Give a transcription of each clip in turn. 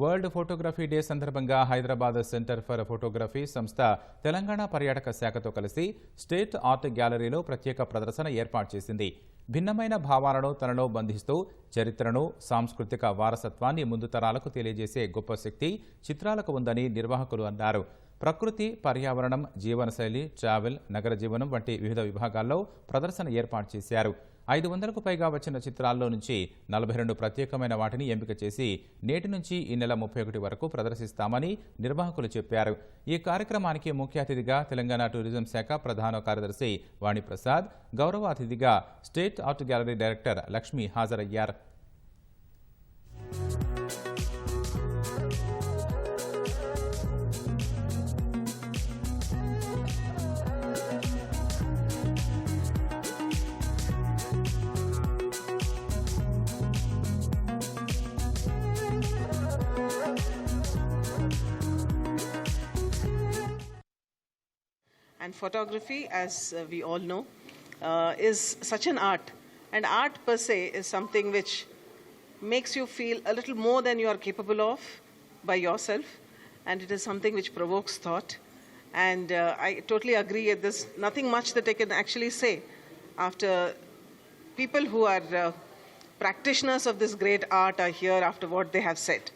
World photography day సందర్భంగా Hyderabad centre for photography సంస్థ తెలంగాణ పర్యాటక శాఖతో కలిసి స్టేట్ ఆర్ట్ గ్యాలరీలో ప్రత్యేక ప్రదర్శన ఏర్పాటు చేసింది. భిన్నమైన భావాలను తనలో బంధిస్తూ చరిత్రను సాంస్కృతిక వారసత్వాన్ని ముందు తరాలకు తెలియజేసే గొప్ప శక్తి చిత్రాలకు ఉందని నిర్వాహకులు అన్నారు. ప్రకృతి పర్యావరణం జీవనశైలి ట్రావెల్ నగర జీవనం వంటి వివిధ విభాగాల్లో ప్రదర్శన ఏర్పాటు చేశారు. ఐదు వందలకు పైగా వచ్చిన చిత్రాల్లో నుంచి నలభై రెండు ప్రత్యేకమైన వాటిని ఎంపిక చేసి నేటి నుంచి ఈ నెల ముప్పై ఒకటి వరకు ప్రదర్శిస్తామని నిర్వాహకులు చెప్పారు. ఈ కార్యక్రమానికి ముఖ్య అతిథిగా తెలంగాణ టూరిజం శాఖ ప్రధాన కార్యదర్శి వాణిప్రసాద్ గౌరవ అతిథిగా state art gallery director Lakshmi హాజరయ్యారు. And photography, as uh, we all know, uh, is such an art. And art per se is something which makes you feel a little more than you are capable of by yourself. And it is something which provokes thought. And uh, I totally agree. There's nothing much that I can actually say after people who are uh, practitioners of this great art are here after what they have said.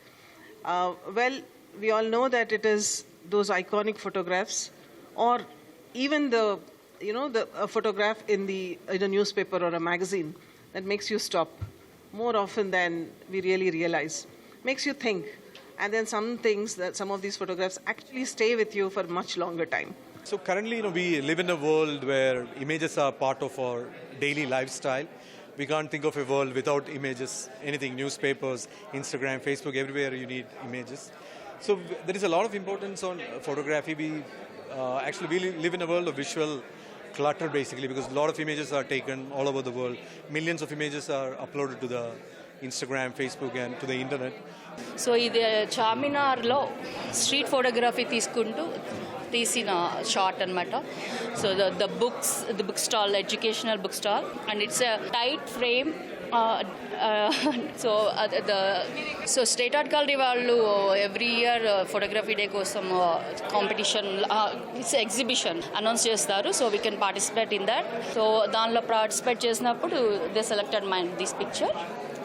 Uh, well, we all know that it is those iconic photographs, or even the, you know, the a photograph in the in a newspaper or a magazine that makes you stop more often than we really realize. Makes you think, and then some things that some of these photographs actually stay with you for much longer time. So currently, you know, we live in a world where images are part of our daily lifestyle. We can't think of a world without images. Anything, newspapers, Instagram, Facebook, everywhere you need images. So there is a lot of importance on photography. We uh, actually we li- live in a world of visual clutter, basically, because a lot of images are taken all over the world. Millions of images are uploaded to the Instagram, Facebook, and to the internet. So ఇది చార్మినార్లో street photography తీసుకుంటూ తీసిన short అనమాట so the the books the book stall educational book stall and it's tight frame so the so state art gallery వాళ్ళు every year photography day కోసం competition it's exhibition announce చేస్తారు. So we can participate in that so దానిలో participate చేసినప్పుడు they selected my this picture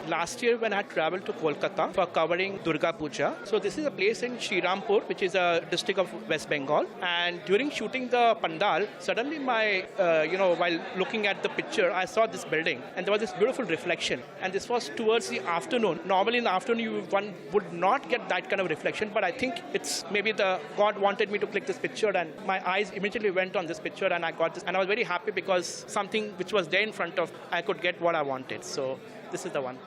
Last year, when I traveled to Kolkata for covering Durga Puja, so this is a place in Shrirampur, which is a district of West Bengal. And during shooting the pandal, suddenly my, uh, you know, while looking at the picture, I saw this building, and there was this beautiful reflection. And this was towards the afternoon. Normally in the afternoon, you one would not get that kind of reflection, but I think it's maybe the God wanted me to click this picture, and my eyes immediately went on this picture, and I got this, and I was very happy because something which was there in front of, I could get what I wanted. So this is the one.